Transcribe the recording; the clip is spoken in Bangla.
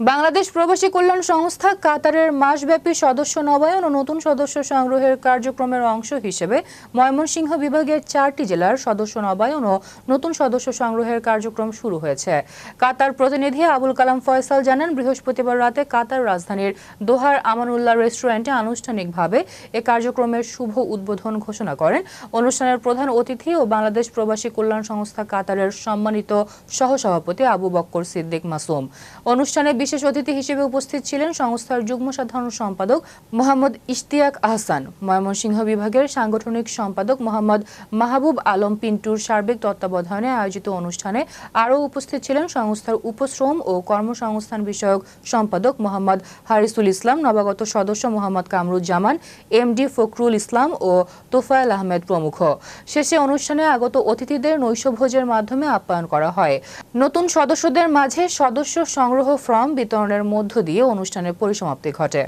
বাংলাদেশ প্রবাসী কল্যাণ সংস্থা কাতারের মাসব্যাপী সদস্য নবায়ন ও নতুন সদস্য সংগ্রহের কার্যক্রমের অংশ হিসেবে ময়মনসিংহ বিভাগের চারটি জেলার সদস্য নবায়ন ও নতুন সদস্য সংগ্রহের কার্যক্রম শুরু হয়েছে। কাতার প্রতিনিধি আবুল কালাম ফয়সাল জানান, বৃহস্পতিবার রাতে কাতার রাজধানীর দোহার আমানুল্লাহ রেস্টুরেন্টে আনুষ্ঠানিকভাবে এ কার্যক্রমের শুভ উদ্বোধন ঘোষণা করেন। অনুষ্ঠানের প্রধান অতিথি ও বাংলাদেশ প্রবাসী কল্যাণ সংস্থা কাতারের সম্মানিত সহসভাপতি আবু বক্কর সিদ্দিক মাসুম। অনুষ্ঠানে বিশেষ অতিথি হিসেবে উপস্থিত ছিলেন সংস্থার যুগ্ম সাধারণ সম্পাদক মোহাম্মদ ইশতিয়াক আহসান, ময়মনসিংহ বিভাগের সাংগঠনিক সম্পাদক মোহাম্মদ মাহবুব আলম পিন্টুর সার্বিক তত্ত্বাবধানে আয়োজিত অনুষ্ঠানে আরও উপস্থিত ছিলেন সংস্থার উপশ্রম ও কর্মসংস্থান বিষয়ক সম্পাদক মোহাম্মদ হারিসুল ইসলাম, নবাগত সদস্য মোহাম্মদ কামরুজ্জামান, এমডি ফখরুল ইসলাম ও তোফায়েল আহমেদ প্রমুখ। শেষে অনুষ্ঠানে আগত অতিথিদের নৈশভোজের মাধ্যমে আপ্যায়ন করা হয়। নতুন সদস্যদের মাঝে সদস্য সংগ্রহ ফর্ম বিতরণের মধ্য দিয়ে অনুষ্ঠানের পরিসমাপ্তি ঘটে।